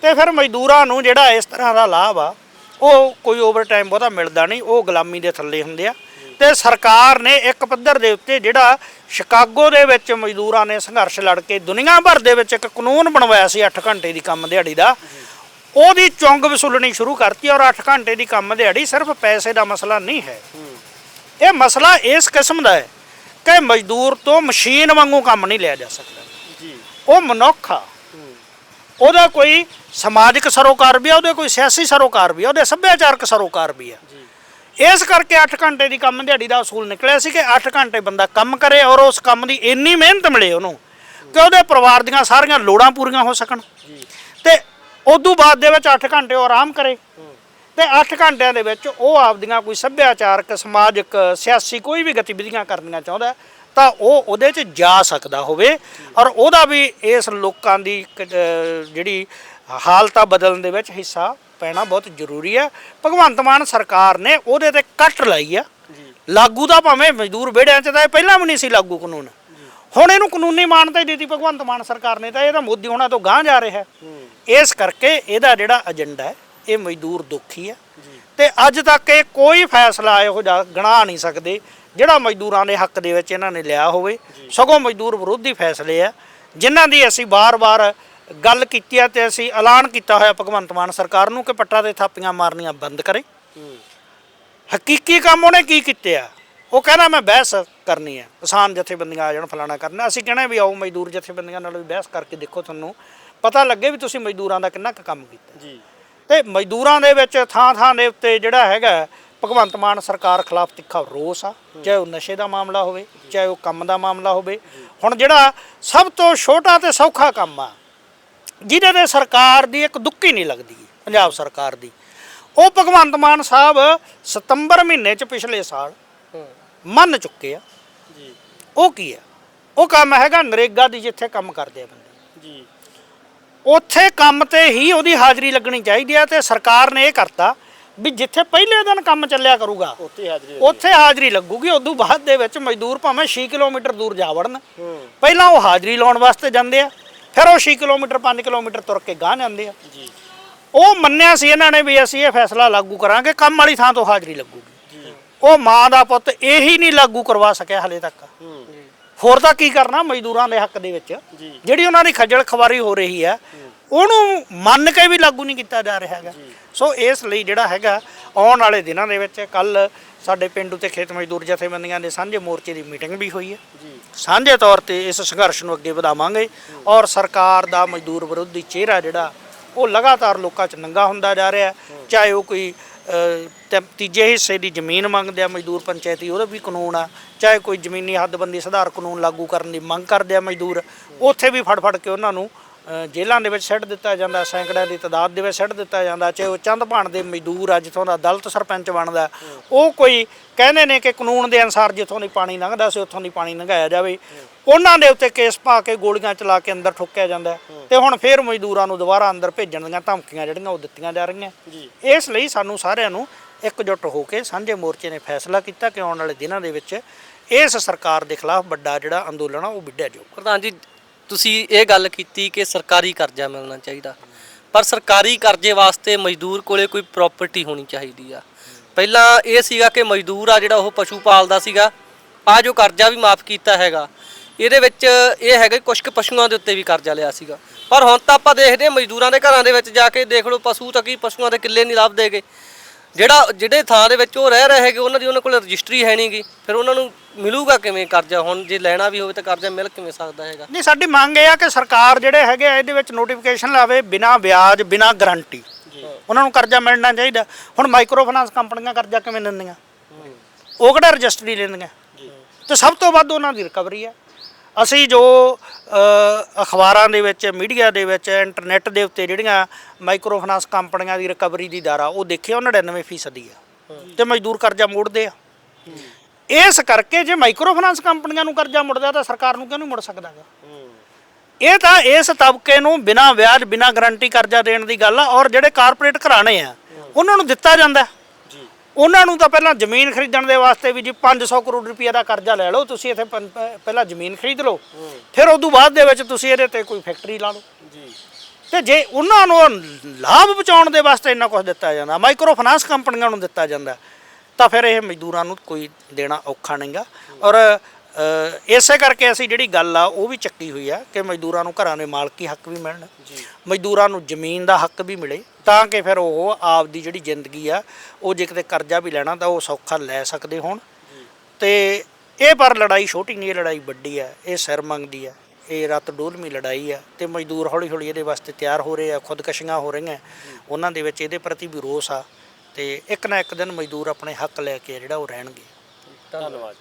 ਤੇ ਫਿਰ ਮਜ਼ਦੂਰਾਂ ਨੂੰ ਜਿਹੜਾ ਇਸ ਤਰ੍ਹਾਂ ਦਾ ਲਾਭ ਆ, ਉਹ ਕੋਈ ਓਵਰਟਾਈਮ ਬਹੁਤਾ ਮਿਲਦਾ ਨਹੀਂ, ਉਹ ਗੁਲਾਮੀ ਦੇ ਥੱਲੇ ਹੁੰਦੇ ਆ। ਤੇ ਸਰਕਾਰ ਨੇ ਇੱਕ ਪੱਧਰ ਦੇ ਉੱਤੇ ਜਿਹੜਾ ਸ਼ਿਕਾਗੋ ਦੇ ਵਿੱਚ ਮਜ਼ਦੂਰਾਂ ਨੇ ਸੰਘਰਸ਼ ਲੜ ਕੇ ਦੁਨੀਆ ਭਰ ਦੇ ਵਿੱਚ ਇੱਕ ਕਾਨੂੰਨ ਬਣਵਾਇਆ ਸੀ 8 ਘੰਟੇ ਦੀ ਕੰਮ ਦਿਹਾੜੀ ਦਾ। ਉਹਦੀ ਚੁੰਗ ਵਸੂਲਣੀ ਸ਼ੁਰੂ ਕਰਤੀ ਔਰ 8 ਘੰਟੇ ਦੀ ਕੰਮ ਦਿਹਾੜੀ ਸਿਰਫ ਪੈਸੇ ਦਾ ਮਸਲਾ ਨਹੀਂ ਹੈ। ਇਹ ਮਸਲਾ ਇਸ ਕਿਸਮ ਦਾ ਹੈ ਕਿ ਮਜ਼ਦੂਰ ਤੋਂ ਮਸ਼ੀਨ ਵਾਂਗੂ ਕੰਮ ਨਹੀਂ ਲਿਆ ਜਾ ਸਕਦਾ। ਉਹ ਮਨੁੱਖ ਆ। ਉਹਦਾ ਕੋਈ ਸਮਾਜਿਕ ਸਰੋਕਾਰ ਵੀ ਆ ਉਹਦੇ ਕੋਈ ਸਿਆਸੀ ਸਰੋਕਾਰ ਵੀ ਆ ਉਹਦੇ ਸੱਭਿਆਚਾਰਕ ਸਰੋਕਾਰ ਵੀ ਆ। ਇਸ ਕਰਕੇ 8 ਘੰਟੇ ਦੀ ਕੰਮ ਦਿਹਾੜੀ ਦਾ ਅਸੂਲ ਨਿਕਲਿਆ ਸੀ ਕਿ 8 ਘੰਟੇ ਬੰਦਾ ਕੰਮ ਕਰੇ ਔਰ ਉਸ ਕੰਮ ਦੀ ਇੰਨੀ ਮਿਹਨਤ ਮਿਲੇ ਉਹਨੂੰ ਕਿ ਉਹਦੇ ਪਰਿਵਾਰ ਦੀਆਂ ਸਾਰੀਆਂ ਲੋੜਾਂ ਪੂਰੀਆਂ ਹੋ ਸਕਣ। ਤੇ ਉਦੋਂ ਬਾਅਦ ਦੇ ਵਿੱਚ 8 ਘੰਟੇ ਉਹ ਆਰਾਮ ਕਰੇ। ਤੇ 8 ਘੰਟਿਆਂ ਦੇ ਵਿੱਚ ਉਹ ਆਪਦੀਆਂ ਕੋਈ ਸੱਭਿਆਚਾਰਕ ਸਮਾਜਿਕ ਸਿਆਸੀ ਕੋਈ ਵੀ ਗਤੀਵਿਧੀਆਂ ਕਰਨੀਆਂ ਚਾਹੁੰਦਾ ਤਾਂ ਉਹ ਉਹਦੇ 'ਚ ਜਾ ਸਕਦਾ ਹੋਵੇ ਔਰ ਉਹਦਾ ਵੀ ਇਸ ਲੋਕਾਂ ਦੀ ਇੱਕ, ਅਹ, ਜਿਹੜੀ ਹਾਲਤਾਂ ਬਦਲਣ ਦੇ ਵਿੱਚ ਹਿੱਸਾ ਪੈਣਾ ਬਹੁਤ ਜ਼ਰੂਰੀ ਹੈ। ਭਗਵੰਤ ਮਾਨ ਸਰਕਾਰ ਨੇ ਉਹਦੇ ਤੇ ਕੱਟ ਲਾਈ ਆ। ਲਾਗੂ ਤਾਂ ਭਾਵੇਂ ਮਜ਼ਦੂਰ ਵਿਹੜਿਆਂ 'ਚ ਤਾਂ ਇਹ ਪਹਿਲਾਂ ਵੀ ਨਹੀਂ ਸੀ ਲਾਗੂ ਕਾਨੂੰਨ। ਹੁਣ ਇਹਨੂੰ ਕਾਨੂੰਨੀ ਮਾਨਤਾ ਹੀ ਦਿੱਤੀ ਭਗਵੰਤ ਮਾਨ ਸਰਕਾਰ ਨੇ ਤਾਂ ਇਹ ਤਾਂ ਮੋਦੀ ਹੋਣਾ ਤੋਂ ਗਾਂਹ ਜਾ ਰਿਹਾ। ਹੈ। ਇਸ ਕਰਕੇ ਇਹਦਾ ਜਿਹੜਾ ਏਜੰਡਾ ਹੈ ਇਹ ਮਜ਼ਦੂਰ ਦੁਖੀ ਹੈ। ਤੇ ਅੱਜ ਤੱਕ ਇਹ ਕੋਈ ਫੈਸਲਾ ਇਹੋ ਜਿਹਾ ਗਣਾ ਨਹੀਂ ਸਕਦੇ ਜਿਹੜਾ ਮਜ਼ਦੂਰਾਂ ਦੇ ਹੱਕ ਦੇ ਵਿੱਚ ਇਹਨਾਂ ਨੇ ਲਿਆ ਹੋਵੇ ਸਗੋਂ ਮਜ਼ਦੂਰ ਵਿਰੋਧੀ ਫੈਸਲੇ ਆ। ਜਿਨ੍ਹਾਂ ਦੀ ਅਸੀਂ ਬਾਰ-ਬਾਰ ਗੱਲ ਕੀਤੀ ਹੈ ਤੇ ਅਸੀਂ ਐਲਾਨ ਕੀਤਾ ਹੋਇਆ ਭਗਵੰਤ ਮਾਨ ਸਰਕਾਰ ਨੂੰ ਕਿ ਪੱਟਾਂ ਤੇ ਥਾਪੀਆਂ ਮਾਰਨੀਆਂ ਬੰਦ ਕਰੇ। ਹਕੀਕੀ ਕੰਮ ਉਹਨੇ ਕੀ ਕੀਤੇ ਆ? ਉਹ ਕਹਿੰਦਾ ਮੈਂ ਬਹਿਸ ਕਰਨੀ ਹੈ ਕਿਸਾਨ ਜਥੇਬੰਦੀਆਂ ਆ ਜਾਣ ਫਲਾਣਾ ਕਰਨਾ। ਅਸੀਂ ਕਹਿਣਾ ਵੀ ਆਓ ਮਜ਼ਦੂਰ ਜਥੇਬੰਦੀਆਂ ਨਾਲ ਵੀ ਬਹਿਸ ਕਰਕੇ ਦੇਖੋ ਤੁਹਾਨੂੰ। ਪਤਾ ਲੱਗੇ ਵੀ ਤੁਸੀਂ ਮਜ਼ਦੂਰਾਂ ਦਾ ਕਿੰਨਾ ਕੁ ਕੰਮ ਕੀਤਾ। ਜੀ। ਤੇ ਮਜ਼ਦੂਰਾਂ ਦੇ ਵਿੱਚ ਥਾਂ ਥਾਂ ਦੇ ਉੱਤੇ ਜਿਹੜਾ ਹੈਗਾ ਭਗਵੰਤ ਮਾਨ ਸਰਕਾਰ ਖਿਲਾਫ ਤਿੱਖਾ ਰੋਸ ਆ ਚਾਹੇ ਉਹ ਨਸ਼ੇ ਦਾ ਮਾਮਲਾ ਹੋਵੇ ਚਾਹੇ ਉਹ ਕੰਮ ਦਾ ਮਾਮਲਾ ਹੋਵੇ। ਹੁਣ ਜਿਹੜਾ ਸਭ ਤੋਂ ਛੋਟਾ ਤੇ ਸੌਖਾ ਕੰਮ ਆ ਜਿਹਦੇ ਤੇ ਸਰਕਾਰ ਦੀ ਇੱਕ ਦੁੱਕੀ ਨਹੀਂ ਲੱਗਦੀ ਪੰਜਾਬ ਸਰਕਾਰ ਦੀ ਉਹ ਭਗਵੰਤ ਮਾਨ ਸਾਹਿਬ ਸਤੰਬਰ ਮਹੀਨੇ ਚ ਪਿਛਲੇ ਸਾਲ ਮੰਨ ਚੁੱਕੇ ਆ। ਜੀ। ਉਹ ਕੀ ਆ? ਉਹ ਕੰਮ ਹੈਗਾ ਨਰੇਗਾ ਦੀ ਜਿੱਥੇ ਕੰਮ ਕਰਦੇ ਆ ਬੰਦੇ। ਜੀ। ਉੱਥੇ ਕੰਮ ਤੇ ਹੀ ਉਹਦੀ ਹਾਜ਼ਰੀ ਲੱਗਣੀ ਚਾਹੀਦੀ ਹੈ ਤੇ ਸਰਕਾਰ ਨੇ ਇਹ ਕਰਤਾ ਵੀ ਜਿੱਥੇ ਪਹਿਲੇ ਦਿਨ ਕੰਮ ਚੱਲਿਆ ਕਰੂਗਾ ਉੱਥੇ ਹਾਜ਼ਰੀ। ਉੱਥੇ ਹਾਜ਼ਰੀ ਲੱਗੂਗੀ ਉਦੋਂ ਬਾਅਦ ਦੇ ਵਿੱਚ ਮਜ਼ਦੂਰ ਭਾਵੇਂ 6 ਕਿਲੋਮੀਟਰ ਦੂਰ ਜਾ ਵੜਨ। ਪਹਿਲਾਂ ਉਹ ਹਾਜ਼ਰੀ ਲਾਉਣ ਵਾਸਤੇ ਜਾਂਦੇ ਆ ਫਿਰ ਉਹ 6 ਕਿਲੋਮੀਟਰ 5 ਕਿਲੋਮੀਟਰ ਤੁਰ ਕੇ ਗਾਂ ਜਾਂਦੇ ਆ। ਜੀ। ਉਹ ਮੰਨਿਆ ਸੀ ਇਹਨਾਂ ਨੇ ਵੀ ਅਸੀਂ ਇਹ ਫੈਸਲਾ ਲਾਗੂ ਕਰਾਂਗੇ ਕੰਮ ਵਾਲੀ ਥਾਂ ਤੋਂ ਹਾਜ਼ਰੀ ਲੱਗੂਗੀ। ਜੀ। ਉਹ ਮਾਂ ਦਾ ਪੁੱਤ ਇਹੀ ਨਹੀਂ ਲਾਗੂ ਕਰਵਾ ਸਕਿਆ ਹਲੇ ਤੱਕ। ਹੂੰ। ਹੋਰ ਤਾਂ ਕੀ ਕਰਨਾ ਮਜ਼ਦੂਰਾਂ ਦੇ ਹੱਕ ਦੇ ਵਿੱਚ। ਜਿਹੜੀ ਉਹਨਾਂ ਦੀ ਖੱਜਲ ਖਵਾਰੀ ਹੋ ਰਹੀ ਹੈ। ਉਹਨੂੰ ਮੰਨ ਕੇ ਵੀ ਲਾਗੂ ਨਹੀਂ ਕੀਤਾ ਜਾ ਰਿਹਾ ਹੈਗਾ। ਸੋ ਇਸ ਲਈ ਜਿਹੜਾ ਹੈਗਾ ਆਉਣ ਵਾਲੇ ਦਿਨਾਂ ਦੇ ਵਿੱਚ ਕੱਲ ਸਾਡੇ ਪਿੰਡੂ ਤੇ ਖੇਤ ਮਜ਼ਦੂਰ ਜਥੇਬੰਦੀਆਂ ਦੇ ਸਾਂਝੇ ਮੋਰਚੇ ਦੀ ਮੀਟਿੰਗ ਵੀ ਹੋਈ ਹੈ। ਜੀ। ਸਾਂਝੇ ਤੌਰ ਤੇ ਇਸ ਸੰਘਰਸ਼ ਨੂੰ ਅੱਗੇ ਵਧਾਵਾਂਗੇ ਔਰ ਸਰਕਾਰ ਦਾ ਮਜ਼ਦੂਰ ਵਿਰੋਧੀ ਚਿਹਰਾ ਜਿਹੜਾ ਉਹ ਲਗਾਤਾਰ ਲੋਕਾਂ 'ਚ ਨੰਗਾ ਹੁੰਦਾ ਜਾ ਰਿਹਾ। ਚਾਹੇ ਉਹ ਕੋਈ ਤੀਜੇ ਹਿੱਸੇ ਦੀ ਜ਼ਮੀਨ ਮੰਗਦੇ ਆ ਮਜ਼ਦੂਰ ਪੰਚਾਇਤੀ ਉਹਦਾ ਵੀ ਕਾਨੂੰਨ ਆ। ਚਾਹੇ ਕੋਈ ਜ਼ਮੀਨੀ ਹੱਦਬੰਦੀ ਸੁਧਾਰ ਕਾਨੂੰਨ ਲਾਗੂ ਕਰਨ ਦੀ ਮੰਗ ਕਰਦੇ ਆ ਮਜ਼ਦੂਰ ਉੱਥੇ ਵੀ ਫੜ ਫੜ ਕੇ ਉਹਨਾਂ ਨੂੰ ਜੇਲ੍ਹਾਂ ਦੇ ਵਿੱਚ ਸਿੱਟ ਦਿੱਤਾ ਜਾਂਦਾ ਸੈਂਕੜਿਆਂ ਦੀ ਤਾਦਾਦ ਦੇ ਵਿੱਚ ਸਿੱਟ ਦਿੱਤਾ ਜਾਂਦਾ ਚਾਹੇ ਉਹ ਚੰਦ ਭਾਣ ਦੇ ਮਜ਼ਦੂਰ ਆ ਜਿੱਥੋਂ ਦਾ ਦਲਿਤ ਸਰਪੰਚ ਬਣਦਾ ਉਹ ਕੋਈ ਕਹਿੰਦੇ ਨੇ ਕਿ ਕਾਨੂੰਨ ਦੇ ਅਨਸਾਰ ਜਿੱਥੋਂ ਦੀ ਪਾਣੀ ਲੰਘਦਾ ਸੀ ਉੱਥੋਂ ਦੀ ਪਾਣੀ ਲੰਘਾਇਆ ਜਾਵੇ। ਉਹਨਾਂ ਦੇ ਉੱਤੇ ਕੇਸ ਪਾ ਕੇ ਗੋਲੀਆਂ ਚਲਾ ਕੇ ਅੰਦਰ ਠੁੱਕਿਆ ਜਾਂਦਾ। ਤੇ ਹੁਣ ਫੇਰ ਮਜ਼ਦੂਰਾਂ ਨੂੰ ਦੁਬਾਰਾ ਅੰਦਰ ਭੇਜਣ ਦੀਆਂ ਧਮਕੀਆਂ ਜਿਹੜੀਆਂ ਉਹ ਦਿੱਤੀਆਂ ਜਾ ਰਹੀਆਂ। ਇਸ ਲਈ ਸਾਨੂੰ ਸਾਰਿਆਂ ਨੂੰ ਇਕਜੁੱਟ ਹੋ ਕੇ ਸਾਂਝੇ ਮੋਰਚੇ ਨੇ ਫੈਸਲਾ ਕੀਤਾ ਕਿ ਆਉਣ ਵਾਲੇ ਦਿਨਾਂ ਦੇ ਵਿੱਚ ਇਸ ਸਰਕਾਰ ਦੇ ਖਿਲਾਫ ਵੱਡਾ ਜਿਹੜਾ ਅੰਦੋਲਨ ਆ ਉਹ ਵਿੱਢਿਆ ਜਾਊ ਪ੍ਰਧਾਨ ਜੀ ਤੁਸੀਂ ਇਹ ਗੱਲ ਕੀਤੀ ਕਿ ਸਰਕਾਰੀ ਕਰਜ਼ਾ ਮਿਲਣਾ ਚਾਹੀਦਾ। ਪਰ ਸਰਕਾਰੀ ਕਰਜ਼ੇ ਵਾਸਤੇ ਮਜ਼ਦੂਰ ਕੋਲੇ ਕੋਈ ਪ੍ਰਾਪਰਟੀ ਹੋਣੀ ਚਾਹੀਦੀ ਆ। ਪਹਿਲਾਂ ਇਹ ਸੀਗਾ ਕਿ ਮਜ਼ਦੂਰ ਆ ਜਿਹੜਾ ਉਹ ਪਸ਼ੂ ਪਾਲਦਾ ਸੀਗਾ। ਆ ਜੋ ਕਰਜ਼ਾ ਵੀ ਮਾਫ ਕੀਤਾ ਹੈਗਾ, ਇਹਦੇ ਵਿੱਚ ਇਹ ਹੈਗਾ ਕਿ ਕੁਝ ਕੁ ਪਸ਼ੂਆਂ ਦੇ ਉੱਤੇ ਵੀ ਕਰਜ਼ਾ ਲਿਆ ਸੀਗਾ। ਪਰ ਹੁਣ ਤਾਂ ਆਪਾਂ ਦੇਖਦੇ ਹਾਂ ਮਜ਼ਦੂਰਾਂ ਦੇ ਘਰਾਂ ਦੇ ਵਿੱਚ ਜਾ ਕੇ ਦੇਖ ਲਓ ਪਸ਼ੂ ਤਾਂ ਕੀ ਪਸ਼ੂਆਂ ਦੇ ਕਿੱਲੇ ਨਹੀਂ ਲੱਭਦੇਗੇ। ਜਿਹੜਾ ਜਿਹੜੇ ਥਾਂ ਦੇ ਵਿੱਚ ਉਹ ਰਹਿ ਰਹੇ ਹੈਗੇ ਉਹਨਾਂ ਦੀ ਉਹਨਾਂ ਕੋਲ ਰਜਿਸਟਰੀ ਹੈ ਨਹੀਂਗੀ ਫਿਰ ਉਹਨਾਂ ਨੂੰ ਮਿਲੂਗਾ ਕਿਵੇਂ ਕਰਜ਼ਾ? ਹੁਣ ਜੇ ਲੈਣਾ ਵੀ ਹੋਵੇ ਤਾਂ ਕਰਜ਼ਾ ਮਿਲ ਕਿਵੇਂ ਸਕਦਾ ਹੈਗਾ? ਨਹੀਂ ਸਾਡੀ ਮੰਗ ਇਹ ਆ ਕਿ ਸਰਕਾਰ ਜਿਹੜੇ ਹੈਗੇ ਆ ਇਹਦੇ ਵਿੱਚ ਨੋਟੀਫਿਕੇਸ਼ਨ ਲਾਵੇ ਬਿਨਾ ਵਿਆਜ ਬਿਨਾ ਗਾਰੰਟੀ ਉਹਨਾਂ ਨੂੰ ਕਰਜ਼ਾ ਮਿਲਣਾ ਚਾਹੀਦਾ। ਹੁਣ ਮਾਈਕਰੋ ਫਾਈਨਾਂਸ ਕੰਪਨੀਆਂ ਕਰਜ਼ਾ ਕਿਵੇਂ ਦਿੰਦੀਆਂ? ਉਹ ਕਿਹੜਾ ਰਜਿਸਟਰੀ ਲੈਂਦੀਆਂ? ਤੇ ਸਭ ਤੋਂ ਵੱਧ ਉਹਨਾਂ ਦੀ ਰਿਕਵਰੀ ਹੈ ਅਸੀਂ ਜੋ ਅਖਬਾਰਾਂ ਦੇ ਵਿੱਚ, ਮੀਡੀਆ ਦੇ ਵਿੱਚ, ਇੰਟਰਨੈਟ ਦੇ ਉੱਤੇ ਜਿਹੜੀਆਂ ਮਾਈਕਰੋ ਫਾਈਨਾਂਸ ਕੰਪਨੀਆਂ ਦੀ ਰਿਕਵਰੀ ਦੀ ਦਰ ਆ ਉਹ ਦੇਖਿਆ ਉਹ 99% ਦੀ ਆ। ਤੇ ਮਜ਼ਦੂਰ ਕਰਜ਼ਾ ਮੋੜਦੇ ਆ। ਇਸ ਕਰਕੇ ਜੇ ਮਾਈਕਰੋ ਫਾਈਨਾਂਸ ਕੰਪਨੀਆਂ ਨੂੰ ਕਰਜ਼ਾ ਮੁੜਦਾ, ਤਾਂ ਸਰਕਾਰ ਨੂੰ ਕਿਉਂ ਨਹੀਂ ਮੁੜ ਸਕਦਾ ਗਾ? ਇਹ ਤਾਂ ਇਸ ਤਬਕੇ ਨੂੰ ਬਿਨਾਂ ਵਿਆਜ, ਬਿਨਾਂ ਗਾਰੰਟੀ ਕਰਜ਼ਾ ਦੇਣ ਦੀ ਗੱਲ ਆ, ਔਰ ਜਿਹੜੇ ਕਾਰਪੋਰੇਟ ਘਰਾਣੇ ਆ, ਉਹਨਾਂ ਨੂੰ ਦਿੱਤਾ ਜਾਂਦਾ। ਉਹਨਾਂ ਨੂੰ ਤਾਂ ਪਹਿਲਾਂ ਜ਼ਮੀਨ ਖਰੀਦਣ ਦੇ ਵਾਸਤੇ ਵੀ ਜੀ 500 ਕਰੋੜ ਰੁਪਏ ਦਾ ਕਰਜ਼ਾ ਲੈ ਲਓ ਤੁਸੀਂ ਇੱਥੇ ਪੰ- ਪ- ਪਹਿਲਾਂ ਜ਼ਮੀਨ ਖਰੀਦ ਲਓ। ਫਿਰ ਉਦੋਂ ਬਾਅਦ ਦੇ ਵਿੱਚ ਤੁਸੀਂ ਇਹਦੇ ਤੇ ਕੋਈ ਫੈਕਟਰੀ ਲਾ ਲਓ। ਜੀ। ਤੇ ਜੇ ਉਹਨਾਂ ਨੂੰ ਲਾਭ ਬਚਾਉਣ ਦੇ ਵਾਸਤੇ ਇੰਨਾ ਕੁਝ ਦਿੱਤਾ ਜਾਂਦਾ ਮਾਈਕਰੋ ਫਾਈਨਾਂਸ ਕੰਪਨੀਆਂ ਨੂੰ ਦਿੱਤਾ ਜਾਂਦਾ ਤਾਂ ਫਿਰ ਇਹ ਮਜ਼ਦੂਰਾਂ ਨੂੰ ਕੋਈ ਦੇਣਾ ਔਖਾ ਨਹੀਂਗਾ। ਔਰ ਇਸੇ ਕਰਕੇ ਅਸੀਂ ਜਿਹੜੀ ਗੱਲ ਆ ਉਹ ਵੀ ਚੱਕੀ ਹੋਈ ਆ ਕਿ ਮਜ਼ਦੂਰਾਂ ਨੂੰ ਘਰਾਂ ਦੇ ਮਾਲਕੀ ਹੱਕ ਵੀ ਮਿਲਣ। ਮਜ਼ਦੂਰਾਂ ਨੂੰ ਜ਼ਮੀਨ ਦਾ ਹੱਕ ਵੀ ਮਿਲੇ ਤਾਂ ਕਿ ਫਿਰ ਉਹ ਆਪ ਦੀ ਜਿਹੜੀ ਜ਼ਿੰਦਗੀ ਆ ਉਹ ਜੇ ਕਿਤੇ ਕਰਜ਼ਾ ਵੀ ਲੈਣਾ ਤਾਂ ਉਹ ਸੌਖਾ ਲੈ ਸਕਦੇ ਹੋਣ। ਤੇ ਇਹ ਪਰ ਲੜਾਈ ਛੋਟੀ ਨਹੀਂ ਇਹ ਲੜਾਈ ਵੱਡੀ ਆ ਇਹ ਸਿਰ ਮੰਗਦੀ ਆ ਇਹ ਰਤ ਡੋਲਮੀ ਲੜਾਈ ਆ ਤੇ ਮਜ਼ਦੂਰ ਹੌਲੀ ਹੌਲੀ ਇਹਦੇ ਵਾਸਤੇ ਤਿਆਰ ਹੋ ਰਹੇ ਆ ਖੁਦਕਸ਼ੀਆਂ ਹੋ ਰਹੀਆਂ ਉਹਨਾਂ ਦੇ ਵਿੱਚ ਇਹਦੇ ਪ੍ਰਤੀ ਵੀ ਰੋਸ ਆ ਤੇ ਇੱਕ ਨਾ ਇੱਕ ਦਿਨ ਮਜ਼ਦੂਰ ਆਪਣੇ ਹੱਕ ਲੈ ਕੇ ਜਿਹੜਾ ਉਹ ਰਹਿਣਗੇ। ਧੰਨਵਾਦ।